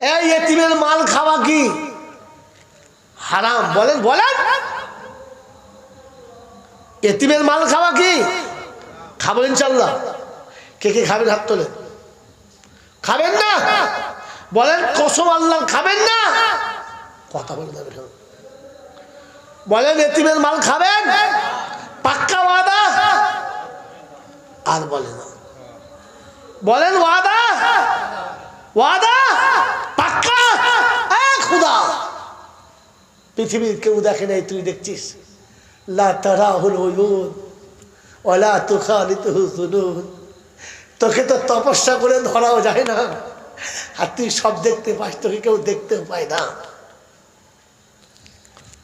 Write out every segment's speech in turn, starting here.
এই মাল খাওয়া কি? হারাম। বলেন বলেন। এতিমের মাল খাওয়া কি? খাব ইনশাল্লাহ কে কে খাবেন হাত তোলে? খাবেন না? বলেন, কসম আল্লাহ, খাবেন না? কথা বলেন না বলেন, এতিমের মাল খাবেন? পাক্কা ওয়াদা? আর বলে না। বলেন, ওয়াদা? ওয়াদা পাক্কা এ খুদা পৃথিবীর কেউ দেখে নাই, তুই দেখছিস? লা তোকে তো তপস্যা করে ধরাও যায় না। আর তুই সব দেখতে পাস, তোকে কেউ দেখতেও পায় না।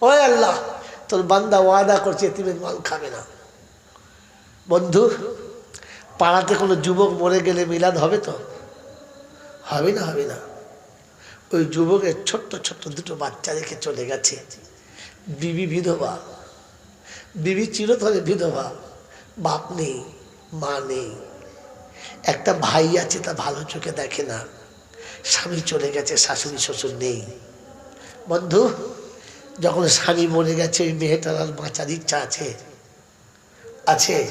ওই আল্লাহ, তোর বান্দা ওয়াদা করছে তুমি মাল খাবে না। বন্ধু, পাড়াতে কোনো যুবক মরে গেলে মিলাদ হবে তো? হবে না হবে না। ওই যুবকের ছোট্ট ছোট্ট দুটো বাচ্চা রেখে চলে গেছে। বিবি বিধবা। বিবি চিরতরে বিধবা। বাপ নেই, মা নেই। একটা ভাই আছে, তা ভালো চোখে দেখে না। স্বামী চলে গেছে, শাশুড়ি শ্বশুর নেই। বন্ধু, যখন স্বামী মরে গেছে, ওই মেয়েটার আর বাঁচার ইচ্ছা আছে? আছে।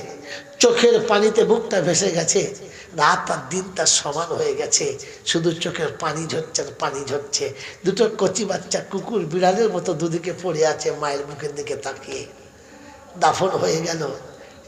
চোখের পানিতে বুকটা ভেসে গেছে। রাত আর দিন তার সমান হয়ে গেছে। শুধু চোখের পানি ঝরছে পানি ঝরছে। দুটো কচি বাচ্চা কুকুর বিড়ালের মতো দুদিকে পড়ে আছে মায়ের মুখের দিকে তাকিয়ে। দাফন হয়ে গেল।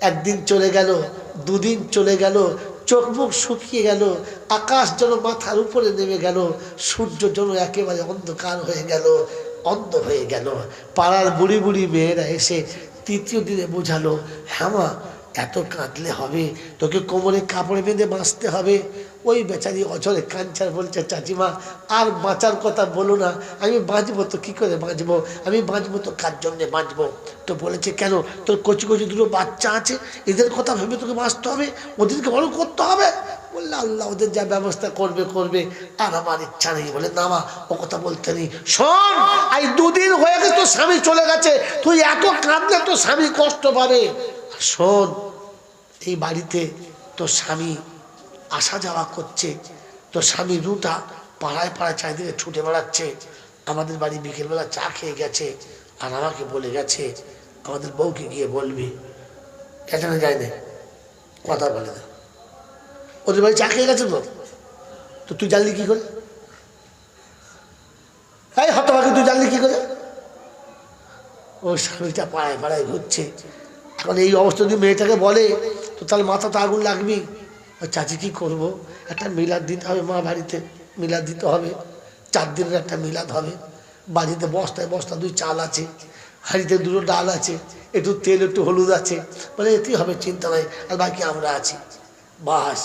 একদিন চলে গেল, দুদিন চলে গেল, চোখ মুখ শুকিয়ে গেল, আকাশ যেন মাথার উপরে নেমে গেল, সূর্য যেন একেবারে অন্ধকার হয়ে গেল, অন্ধ হয়ে গেল। পাড়ার বুড়ি বুড়ি মেয়েরা এসে তৃতীয় দিনে বোঝালো হ্যাঁ এত কাঁদলে হবে? তোকে কোমরে কাপড় বেঁধে বাঁচতে হবে? ওই বেচারি অচরে কাঞ্চার বলছে, চাচিমা, আর বাঁচার কথা বলো না। আমি বাঁচবো তো, কী করে বাঁচবো? আমি বাঁচবো তো, কার জন্যে বাঁচবো? তো বলেছে, কেন? তোর কচি কচি দুটো বাচ্চা আছে, এদের কথা ভেবে তোকে বাঁচতে হবে? ওদেরকে বড় করতে হবে? বললে, আল্লাহ ওদের যা ব্যবস্থা করবে করবে। আর আমার ইচ্ছা নেই। বলে, না মা, ও কথা বলতে নেই। শোন এই দুদিন হয়ে গেছে তোর স্বামী চলে গেছে। তুই এত কাঁদলে তোর স্বামী কষ্ট পাবে। শোন এই বাড়িতে তোর স্বামী আসা যাওয়া করছে, তোর স্বামী রুটা পাড়ায় পাড়ায় চারিদিকে ছুটে বেড়াচ্ছে, আমাদের বাড়ি বিকেলবেলা চা খেয়ে গেছে আর আমাকে বলে গেছে, আমাদের বউকে গিয়ে বলবি। কেন যায় না কথা বলে না ওদের বাড়ি চা খেয়ে গেছে তো? তো তুই জানলি কি করে? এই হতভাগে, তুই জানলি কি করে? ও স্বামীটা পাড়ায় পাড়ায় ঘুরছে এখন এই অবস্থা যদি মেয়েটাকে বলে, তো তাহলে মাথা তো আগুন লাগবেই। ওই চাচি কী করব? একটা মিলাদ দিতে হবে মা বাড়িতে, মিলাদ দিতে হবে। চার দিনের একটা মিলাদ হবে। বাড়িতে বস্তায় বস্তা দুই চাল আছে, হাঁড়িতে দুটো ডাল আছে, একটু তেল, একটু হলুদ আছে। বলে এতেই হবে চিন্তা নাই, আর বাকি আমরা আছি। বাস।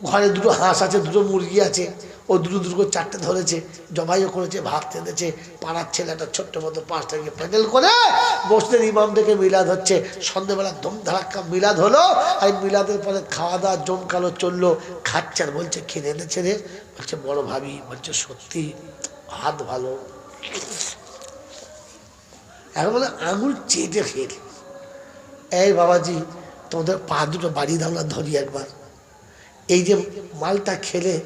ঘরে দুটো হাঁস আছে, দুটো মুরগি আছে, ও দুটো দুটো চারটে ধরেছে জবাইও করেছে ভাত টেনেছে পাড়ার ছেলেটা ছোট্ট মতো পাঁচটাকে প্যান্ডেল করে বসতেন ইমাম থেকে মিলাদ হচ্ছে। সন্ধ্যেবেলা দম ধারাক্কা মিলাদ হলো, আর মিলাদের পরে খাওয়া দাওয়া জমকালো, চলল, খাচ্ছে আর বলছে খেয়ে এনেছে রে? বলছে, বড় ভাবি, বলছে, সত্যি হাত ভালো। এখন বলে, আঙুল চেটে ফেল। এই বাবাজি, তোমাদের পা দুটো বাড়ি দাও না ধরি একবার। এই যে মালটা খেলে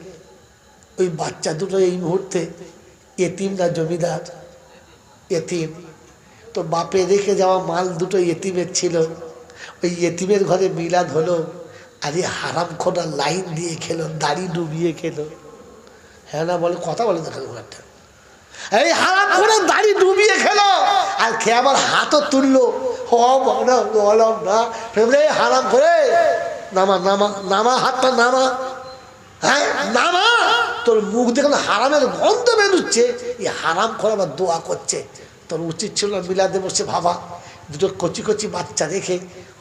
ওই বাচ্চা দুটো এই মুহূর্তে এতিম না জমিদার? এতিম। তো বাপে রেখে যাওয়া মাল দুটো এতিমের ছিল। ওই এতিমের ঘরে মিলাদ হলো। আর এই হারাম খোনা লাইন দিয়ে খেলো, দাড়ি ডুবিয়ে খেলো। হ্যাঁ না, বলে, কথা বলে দেখো একটা এই হারাম করে দাড়ি ডুবিয়ে খেলো। আর খেয়ে আবার হাতও তুললো। হ বলো বলম না। হারাম করে নামা নামা নামা, হাতটা নামা। হ্যাঁ নামা। তোর মুখ দেখলে হারামের গন্ধ বেরোচ্ছে। এই হারাম করে আবার দোয়া করছে। তোর উচিত ছিল না মিলাদে বসে ভাবা। দুটো কচি কচি বাচ্চা রেখে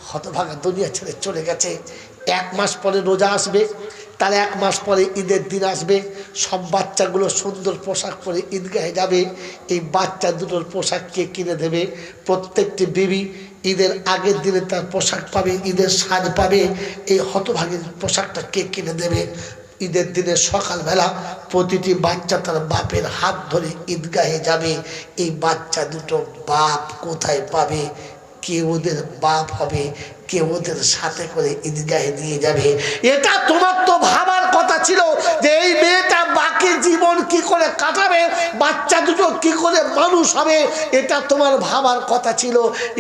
হতভাগা দুনিয়া ছেড়ে চলে গেছে। এক মাস পরে রোজা আসবে। তার এক মাস পরে ঈদের দিন আসবে। সব বাচ্চাগুলো সুন্দর পোশাক পরে ঈদগাহে যাবে। এই বাচ্চা দুটোর পোশাক কে কিনে দেবে? প্রত্যেকটি বিবি ঈদের আগের দিনে তার পোশাক পাবে, ঈদের সাজ পাবে, এই হতভাগের পোশাকটা কে কিনে দেবে? ঈদের দিনে সকালবেলা প্রতিটি বাচ্চা তার বাপের হাত ধরে ঈদগাহে যাবে, এই বাচ্চা দুটো বাপ কোথায় পাবে? কে ওদের বাপ হবে? কে ওদের সাথে করে ঈদগাহে নিয়ে যাবে। এটা তোমার তো ভাবার কথা ছিল যে এই মেয়েটা বাকি জীবন কি করে কাটাবে, বাচ্চা দুটো কি করে মানুষ হবে, এটা তোমার ভাবার কথা ছিল।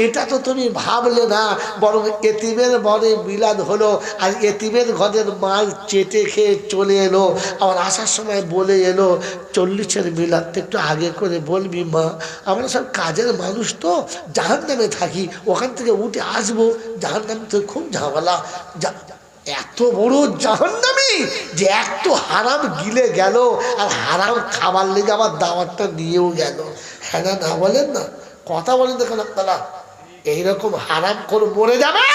এটা তো তুমি ভাবলে না, বরং এতিমের বরে মিলাদ হলো আর এতিমের ঘরের মাল চেটে খেয়ে চলে এলো। আবার আসার সময় বলে এলো, চল্লিশের মিলাদ তো একটু আগে করে বলবি মা, আমরা সব কাজের মানুষ তো জাহান নামে থাকি, ওখান থেকে উঠে আসব জাহান নামে তো খুব ঝামেলা। এত বড় জাহান্নামি যে এত হারাম গিলে গেল আর হারাম খাবার লেগে আবার দাওয়াতটা নিয়েও গেল। হ্যাঁ না না বলেন না। কথা বলেন দেখুন আপনারা। এইরকম হারাম করে মরে যাবে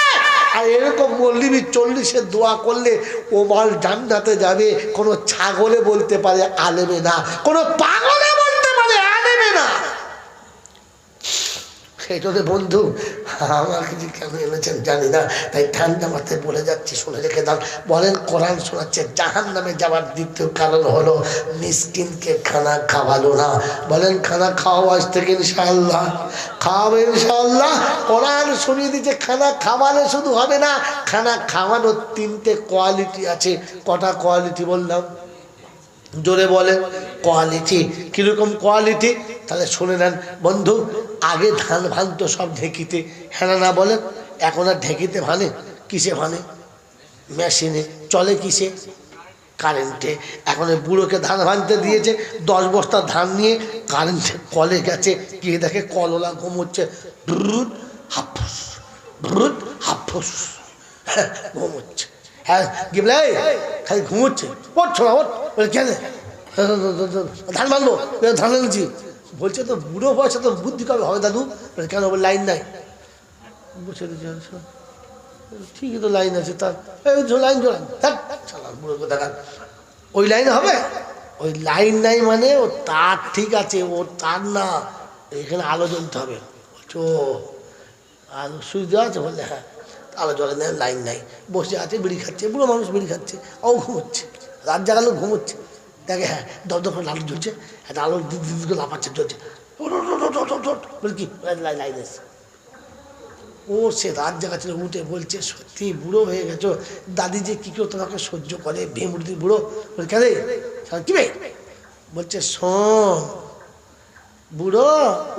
আর এরকম মল্লিবি চল্লিশে দোয়া করলে ও মাল জান্নাতে যাবে। কোনো ছাগলে বলতে পারে আলেমে না, কোনো পাগলে বলতে পারে আলেমে না। সেটাতে বন্ধু আমার কিছু কেন এনেছেন জানি না, তাই ঠান্ডা মাথায় বলে যাচ্ছি, শুনে রেখে দাও। বলেন, কোরআন শোনাচ্ছে জাহান নামে যাওয়ার দ্বিতীয় কারণ হলো মিসকিনকে খানা খাওয়ালো না। বলেন, খানা খাওয়া আজ থেকে ইনশাআল্লাহ। খাওয়াবে ইনশাআল্লাহ। কোরআন শুনিয়ে দিচ্ছে খানা খাওয়ালে শুধু হবে না, খানা খাওয়ানোর তিনটে কোয়ালিটি আছে। কটা কোয়ালিটি বললাম? জোরে বলে কোয়ালিটি। কীরকম কোয়ালিটি? তাহলে শুনে নেন। বন্ধু আগে ধান ভাঙতো সব ঢেকিতে। হ্যাঁ না বলেন এখন আর ঢেকিতে ভানে? কিসে ভানে? মেশিনে। চলে কিসে? কারেন্টে। এখন বুড়োকে ধান ভাঙতে দিয়েছে, দশ বস্তা ধান নিয়ে কারেন্টে কলে গেছে। গিয়ে দেখে? কললা ঘুমোচ্ছে। ব্রুট হাফুস ব্রুট হাফুস। হ্যাঁ ঘুমোচ্ছে। হ্যাঁ খালি ঘুমোচ্ছে। বলে কেন ধান ভাঙবো? ধান এনেছি বলছে তো বুড়ো বয়সে তো বুদ্ধি কবে হবে দাদু? কেন লাইন নাই? আচ্ছা। ঠিকই তো লাইন আছে তার লাইন বুড়ো কথা ওই লাইন হবে? ওই লাইন নাই মানে ও তার ঠিক আছে, ও তার না, এখানে আলো জ্বলতে হবে। বলছো আলো সুইচ দেওয়া আছে? বললে হ্যাঁ আলো জ্বলে নেই লাইন নাই। বসে আছে, বিড়ি খাচ্ছে, বুড়ো মানুষ বিড়ি খাচ্ছে, ও ঘুমোচ্ছে, রাত জাগালো ঘুমোচ্ছে। দেখে হ্যাঁ দপ করে আলো জ্বলছে, একটা আলো করে লাফাচ্ছে, জ্বলছে। বলে কি? লাইন ও সে রাত জায়গা ছিল উঠে বলছে, সত্যি বুড়ো হয়ে গেছো। দাদি যে কী কেউ তোমাকে সহ্য করে ভেমুড়ি বুড়ো? বলে, কি বে বলছে, শোন, বুড়ো,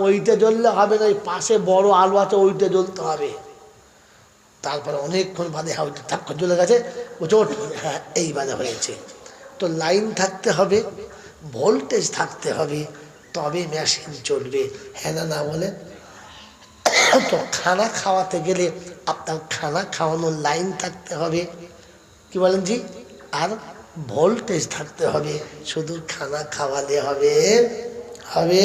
ওইটা জ্বললে হবে না, ওই পাশে বড় আলো আছে, ওইটা জ্বলতে হবে। তারপরে অনেকক্ষণ বাদে হ্যাঁ ওইটা জ্বলে গেছে বলছে ওঠ হ্যাঁ এই বাদে হয়েছে। তো লাইন থাকতে হবে, ভোল্টেজ থাকতে হবে, তবে মেশিন চলবে। হ্যাঁ না বলেন? বলে তো খানা খাওয়াতে গেলে আপনার খানা খাওয়ানোর লাইন থাকতে হবে। কি বলেন জি? আর ভোল্টেজ থাকতে হবে। শুধু খানা খাওয়ালে হবে হবে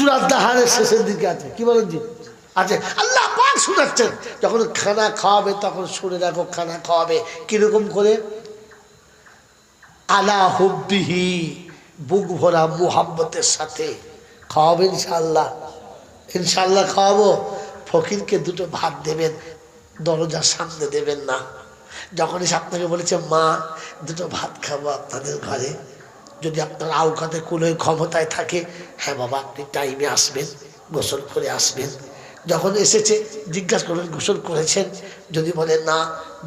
সুরাত দাহারের শেষের দিকে আছে। কি বলেন জি? আছে। আল্লাহ পাক শোনাচ্ছেন। যখন খানা খাওয়াবে, তখন শুনে রাখো, খানা খাওয়াবে। কীরকম করে? আলা হুব্বিহি, বুক ভরা মুহাব্বতের সাথে। খাওয়াবে ইনশাল্লাহ ইনশাল্লাহ খাওয়াবো। ফকিরকে দুটো ভাত দেবেন, দরজার সামনে দেবেন না। যখনই সে আপনাকে বলেছে, মা, দুটো ভাত খাব আপনাদের ঘরে। যদি আপনার আউকাতে কুলোয় ক্ষমতায় থাকে হ্যাঁ বাবা, আপনি টাইমে আসবেন, গোসল করে আসবেন। যখন এসেছে, জিজ্ঞাসা করলেন, গোসল করেছেন? যদি বলে না,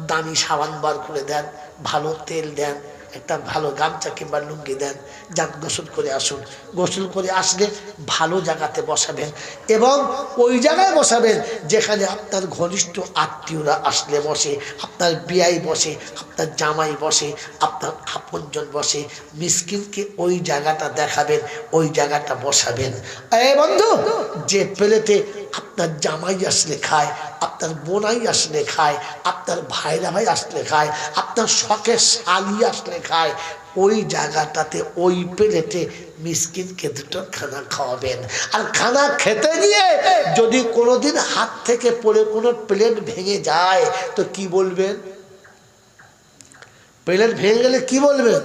দামি সাবান বার করে দেন, ভালো তেল দেন একটা ভালো গামছা কিংবা লুঙ্গি দেন, যান গোসল করে আসুন। গোসল করে আসলে ভালো জায়গাতে বসাবেন এবং ওই জায়গায় বসাবেন যেখানে আপনার ঘনিষ্ঠ আত্মীয়রা আসলে বসে, আপনার বিয়াই বসে, আপনার জামাই বসে, আপনার আপনজন বসে, মিসকিনকে ওই জায়গাটা দেখাবেন, ওই জায়গাটা বসাবেন। এ বন্ধু, যে প্লেটে আপনার জামাই আসলে খায় আপনার বোনাই আসলে খায়, আপনার ভাইরা ভাই আসলে খায়, আপনার শখের শালি আসলে খায়, ওই জায়গাটাতে, ওই প্লেটে মিসকিনকে দুটো খানা খাওয়াবেন। আর খানা খেতে গিয়ে যদি কোনোদিন হাত থেকে পড়ে কোনো প্লেট ভেঙে যায়, তো কি বলবেন? প্লেট ভেঙে গেলে কি বলবেন?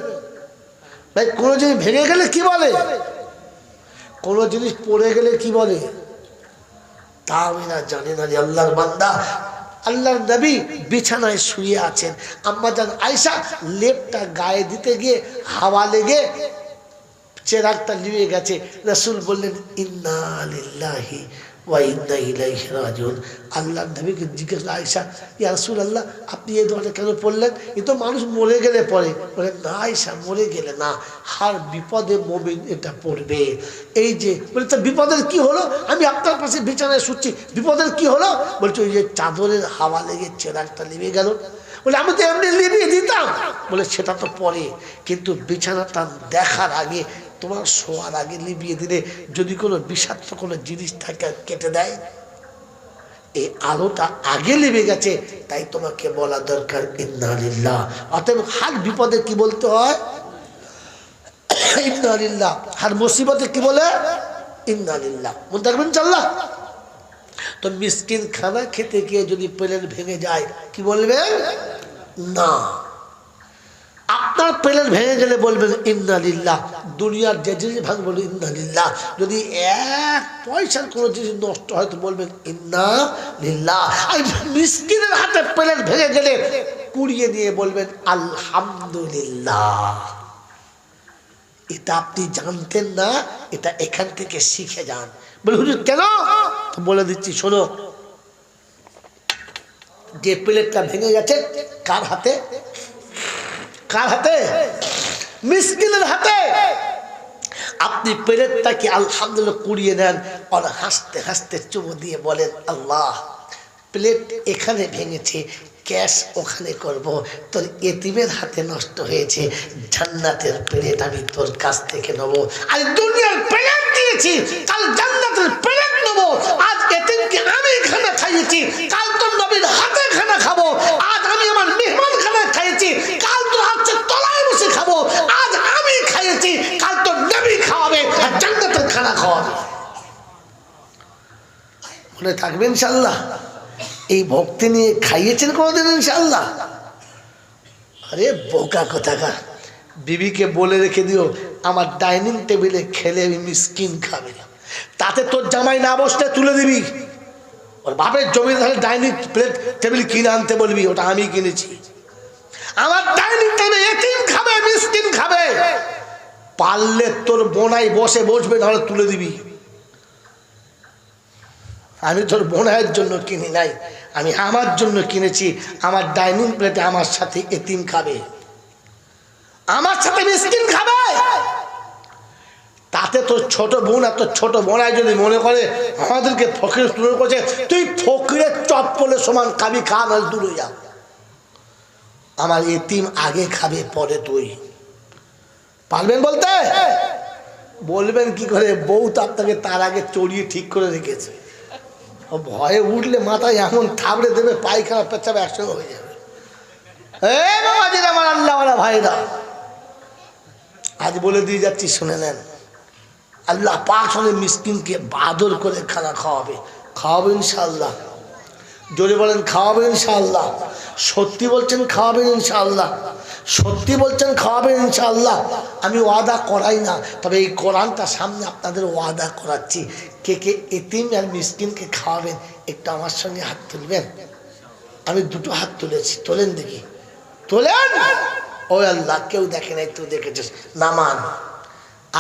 ভাই, কোনো জিনিস ভেঙে গেলে কি বলে? কোনো জিনিস পড়ে গেলে কি বলে? তা আমি না জানি না আল্লাহর বান্দা। আল্লাহর নবী বিছানায় শুয়ে আছেন। আম্মা জান আয়সা লেপটা গায়ে দিতে গিয়ে হাওয়া লেগে চেরাকটা নিয়ে গেছে। রসুল বললেন, ইন্না লিল্লাহি ওয়া ইন্না ইলাইহি রাজিউন। আল্লাহ নবীকে জিজ্ঞেস আয়সা ইয়া রসুল আল্লাহ আপনি এই দোয়াটা কেন পড়লেন? এ তো মানুষ মরে গেলে পড়ে। বলে, না আয়সা মরে গেলে না। হার বিপদে মমিন এটা পড়বে। এই যে, বলে, তা বিপদের কি হলো? আমি আপনার পাশে বিছানায় শুচ্ছি। বিপদের কি হলো? বলছে, ওই যে চাদরের হাওয়া লেগে চেরাগটা নেমে গেল। বলে, আমি তো এমনি লিবিয়ে দিতাম। বলে, সেটা তো পরে কিন্তু বিছানাটা দেখার আগে তোমার শোয়ার আগে লিবিয়ে দিলে যদি কোনো বিষাক্ত কোনো জিনিস থাকে, কেটে দেয়। এই আলোটা আগে লেবে গেছে, তাই তোমাকে বলা দরকার, ইন্নালিল্লাহ। অতএব হার বিপদে কি বলতে হয়? ইন্নালিল্লাহ। হার মুসিবতে কি বলে? ইন্নালিল্লাহ। মনে থাকবেন চাল্লাহ তো মিসকিন খানা খেতে গিয়ে যদি প্লেন ভেঙে যায়, কি বলবে? না। আপনার প্লেন, ভেঙে গেলে বলবেন, ইন্নালিল্লাহ। দুনিয়ার যে জিনিস ভাঙ বলবেন ইন্নালিল্লাহ। যদি এক পয়সার কোনো জিনিস নষ্ট হয়, তো বলবেন ইন্না আর মিসকিনের হাতে প্লেন, ভেঙে গেলে কুড়িয়ে নিয়ে বলবেন, আলহামদুলিল্লাহ। এটা আপনি জানতেন না, এটা এখান থেকে শিখে যান। বলে, হুজুর, কেন? বলে দিচ্ছি, শোনো, যে প্লেটটা ভেঙে গেছে, কার হাতে? কার হাতে? মিসকিনের হাতে। আপনি প্লেটটাকে আলহামদুলিল্লাহ কুড়িয়ে নেন? আর হাসতে হাসতে চুমু দিয়ে বলেন, আল্লাহ, প্লেট এখানে ভেঙেছে ক্যাশ ওখানে করব। তোর এতিমের হাতে নষ্ট হয়েছে। জান্নাতের প্লেট আমি তোর কাছ থেকে নেব। আর দুনিয়ার প্লেট দিয়েছি। কাল জান্নাতের প্লেট নেব। আজ এতিমকে আমি খানা খাইয়েছি। কাল তোর নবীর হাতে খানা খাব। আজ আমি আমার মেহমান খানা খাইয়েছি। কাল তোর হচ্ছে তলায় বসে খাব। আজ আমি খাইয়েছি। কাল তোর নবী খাওয়াবে আর জান্নাতের খানা খাওয়াবে। মনে থাকবে ইনশাল্লাহ এই ভক্তি নিয়ে খাইয়েছেন কোনোদিন ইনশাল্লাহ আরে বোকা কোথাকা বিবিকে বলে রেখে দিও, আমার ডাইনিং টেবিলে খেলে আমি মিসকিন খাবে না। তাতে তোর জামাই না বসতে তুলে দিবি। ওর বাপের জমি তাহলে ডাইনিং প্লেট, টেবিল কিনে আনতে বলবি, ওটা আমি কিনেছি। আমার ডাইনিং টেবিলে এতিম খাবে, মিসকিন খাবে। পারলে তোর বোনাই বসে বসবে, নাহলে তুলে দিবি। আমি তোর বোনাইয়ের জন্য কিনি নাই। আমি আমার জন্য কিনেছি, আমার ডাইনিং প্লেটে আমার সাথে এতিম খাবে। আমার সাথে মিসকিন খাবে। তাতে তোর ছোট বোন আর তোর ছোট বোনাই যদি মনে করে, আমাদেরকে ফকির তুলে করছে, তুই ফকিরের চপ্পলে সমান খাবি, খা নয় দূরে যা। আমার এতিম আগে খাবে, পরে তুই। পারবেন বলতে? বলবেন কি করে? বউ তো আপনাকে তার আগে চড়িয়ে ঠিক করে রেখেছে। ভয়ে উঠলে মাথায় এমন থাবড়ে দেবে পায়খানা পেচ্ছাপ একসঙ্গে হয়ে যাবে এ আমার আল্লাহওয়ালা ভাইরা আজ বলে দিয়ে যাচ্ছি শুনে নেন আল্লাহ পাক হলে মিসকিনকে বাদর করে খানা খাওয়াবে খাওয়াবে ইনশাল্লাহ জোরে বলেন খাওয়াবেন ইনশাল্লাহ সত্যি বলছেন খাওয়াবেন ইনশাল্লাহ সত্যি বলছেন খাওয়াবেন ইনশাল্লাহ আমি ওয়াদা করাই না, তবে এই কোরআনটা সামনে আপনাদের ওয়াদা করাচ্ছি। কে কে এতিম আর মিসকিনকে খাওয়াবেন, একটু আমার সঙ্গে হাত তুলবেন? আমি দুটো হাত তুলেছি, তোলেন দেখি। তোলেন? ও আল্লাহ, কেউ দেখে নাই, তুই দেখেছিস। নামান,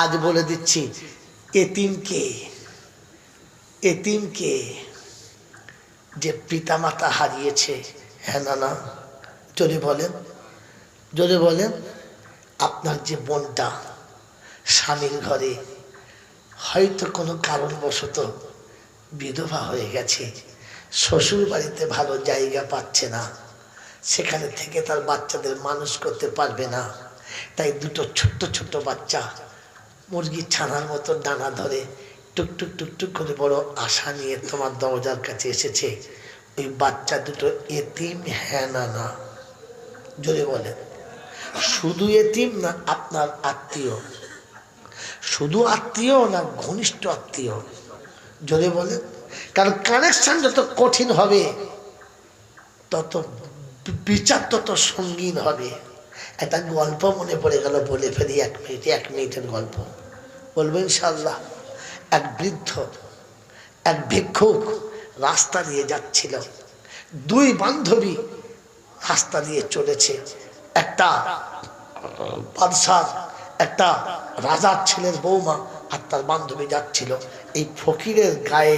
আজ বলে দিচ্ছি এতিমকে এতিমকে যে পিতামাতা হারিয়েছে হ্যাঁ না না? জোরে বলেন জোরে বলেন, আপনার যে বোনটা স্বামীর ঘরে হয়তো কোনো কারণবশত বিধবা হয়ে গেছে শ্বশুর বাড়িতে ভালো জায়গা পাচ্ছে না, সেখানে থেকে তার বাচ্চাদের মানুষ করতে পারবে না, তাই দুটো ছোট্ট ছোট্ট বাচ্চা মুরগির ছানার মতো ডানা ধরে টুকটুক টুকটুক করে বড় আশা নিয়ে তোমার দরজার কাছে এসেছে। ওই বাচ্চা দুটো এতিম হ্যাঁ না না, জোরে বলেন শুধু এতিম না, আপনার আত্মীয়? শুধু আত্মীয় না, ঘনিষ্ঠ আত্মীয়? জোরে বলেন কারণ কানেকশন যত কঠিন হবে, তত বিচার তত সঙ্গীন হবে। একটা গল্প মনে পড়ে গেল, বলে ফেলি এক মিনিট, এক মিনিটের গল্প। বলব ইনশাল্লাহ এক বৃদ্ধ, এক ভিক্ষুক রাস্তা দিয়ে যাচ্ছিল। দুই বান্ধবী রাস্তা দিয়ে চলেছে। একটা বাদশার একটা রাজার ছেলের বৌমা আর তার বান্ধবী যাচ্ছিল। এই ফকিরের গায়ে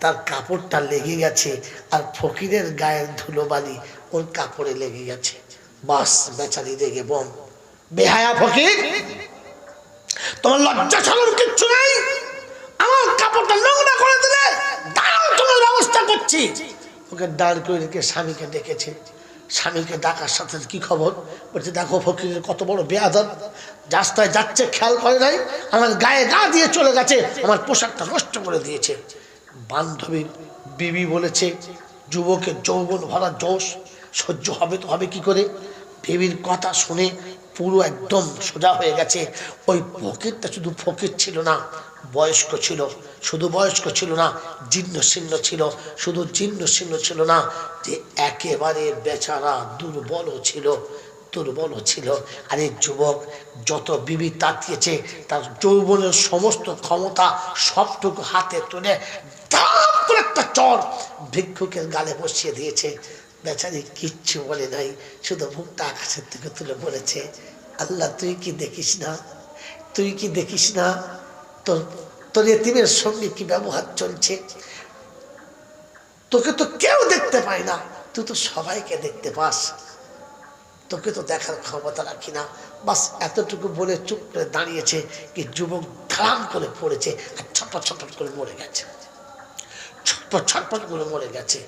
তার কাপড়টা লেগে গেছে আর ফকিরের গায়ের ধুলোবালি ওর কাপড়ে লেগে গেছে। বাস বেচারি রেগে বম বেহায়া ফকির, তোমার লজ্জা ছাড়ার কিচ্ছু নেই আমার কাপড়টা নোংরা করে দিলে দাঁড়াও তোমার করছি ওকে দাঁড় করে রেখে স্বামীকে ডেকেছে। স্বামীকে ডাকার সাথে কি খবর? বলছে, দেখো ফকিরের কত বড় বেয়াদব। রাস্তায় যাচ্ছে, খেয়াল করে নাই? আমার গায়ে গা দিয়ে চলে গেছে। আমার পোশাকটা নষ্ট করে দিয়েছে। বান্ধবী বিবি বলেছে, যুবকের যৌবন ভরা জোশ। সহ্য হবে তো হবে কি করে? বিবির কথা শুনে পুরো একদম সোজা হয়ে গেছে। ওই ফকিরটা শুধু ফকির ছিল না বয়স্ক ছিল, শুধু বয়স্ক ছিল না, জীর্ণ শীর্ণ ছিল, শুধু জীর্ণ শীর্ণ ছিল না, যে একেবারে বেচারা দুর্বলও ছিল, দুর্বল ছিল। আর এই যুবক, যত বিবি তাকিয়েছে, তার যৌবনের সমস্ত ক্ষমতা সবটুকু হাতে তুলে করে একটা চর ভিক্ষুকের গালে বসিয়ে দিয়েছে। বেচারি কিচ্ছু বলে নাই, শুধু মুখটা আকাশের থেকে তুলে বলেছে, আল্লাহ, তুই কি দেখিস না? তুই কি দেখিস না? তোর তোর এতিমের সঙ্গে কি ব্যবহার চলছে? তোকে তো কেউ দেখতে পায় না। তুই তো সবাইকে দেখতে পাস। তোকে তো দেখার ক্ষমতা রাখি না। বাস এতটুকু বলে চুপ করে দাঁড়িয়েছে কি যুবক ধারাম করে পড়েছে আর ছটপট ছটপট করে মরে গেছে। ছটপট ছটপট করে মরে গেছে।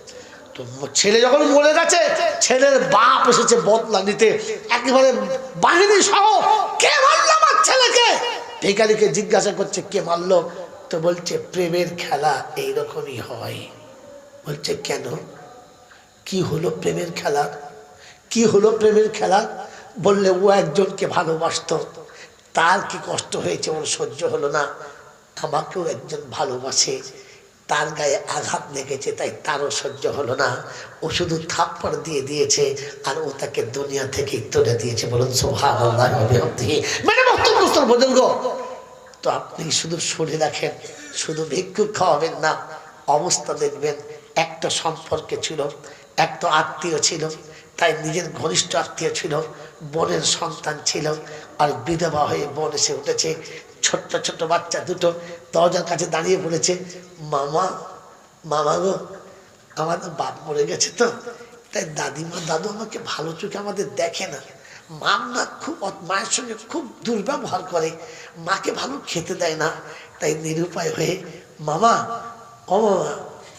তো ছেলে যখন মরে গেছে, ছেলের বাপ এসেছে বদলা নিতে। একেবারে বাহিনী সহ কে মারলো আমার ছেলেকে? ভিকারিকে জিজ্ঞাসা করছে, কে মারলো? তো বলছে, প্রেমের খেলা এইরকমই হয়। বলছে, কেন? কি হলো প্রেমের খেলা? কি হলো প্রেমের খেলা? বললে, ও একজনকে ভালোবাসতো। তার কি কষ্ট হয়েছে? ওর সহ্য হলো না। আমাকেও একজন ভালোবাসে। তার গায়ে আঘাত লেগেছে, তাই তারও সহ্য হলো না। ও শুধু থাপ্পড় দিয়ে দিয়েছে আর ও তাকে দুনিয়া থেকে তুলে দিয়েছে। বলুন সোহা মানে বক্তব্য বুজুর্গ তো আপনি শুধু শুনে রাখেন, শুধু ভিক্ষুক খাওয়াবেন না, অবস্থা দেখবেন, একটা সম্পর্কে ছিল একটা আত্মীয় ছিল, তাই নিজের ঘনিষ্ঠ আত্মীয় ছিল, বোনের সন্তান ছিল, আর বিধবা হয়ে বোন এসে উঠেছে, ছোট্ট ছোট্ট বাচ্চা দুটো দরজার কাছে দাঁড়িয়ে পড়েছে মামা মামা গো আমাদের বাপ মরে গেছে তো, তাই দাদিমা, দাদু আমাকে ভালো চোখে আমাদের দেখে না। মা না খুব মায়ের সঙ্গে খুব দুর্ব্যবহার করে। মাকে ভালো খেতে দেয় না, তাই নিরুপায় হয়ে, মামা, ও মামা,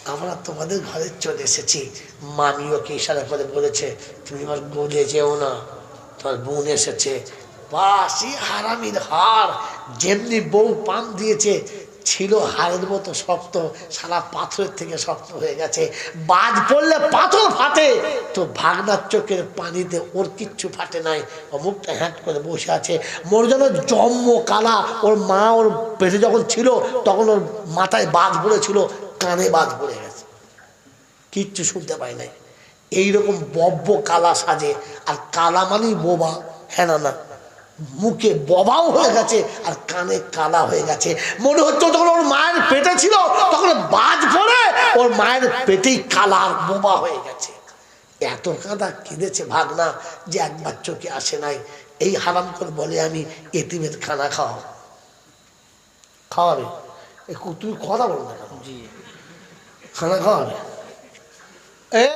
আমরা তোমাদের ঘরে চলে এসেছি। মামি ওকে ইশারা করে বলেছে, তুমি আমার গলে যেও না, তোমার বোন এসেছে। বাসি হারামির হার, যেমনি বউ পান দিয়েছে ছিল হাড়ের মতো শক্ত, সারা পাথরের থেকে শক্ত হয়ে গেছে। বাজ পড়লে পাথর ফাটে। তো ভাগনার চোখের পানিতে ওর কিচ্ছু ফাটে নাই। ও মুখটা হ্যাট করে বসে আছে। মোর যেন জম্ম কালা। ওর মা ওর পেটে যখন ছিল, তখন ওর মাথায় বাজ পড়েছিল, কানে বাজ পড়ে গেছে। কিচ্ছু শুনতে পাই নাই। এইরকম বব্য কালা সাজে। আর কালা মানেই বোবা। হ্যাঁ না না। মুখে ববাও হয়ে গেছে আর কানে কালা হয়ে গেছে। মনে হচ্ছে যখন ওর মায়ের পেটে ছিল তখন বাজ পড়ে ওর মায়ের পেটেই কালা আর বোবা হয়ে গেছে। এত কাদা কেঁদেছে ভাগনা যে একবার চোখে আসে নাই। এই হারাম করে বলে আমি এতিমের খানা খাওয়া খাওয়াবে? তুমি কথা বলো না খানা খাওয়াবে?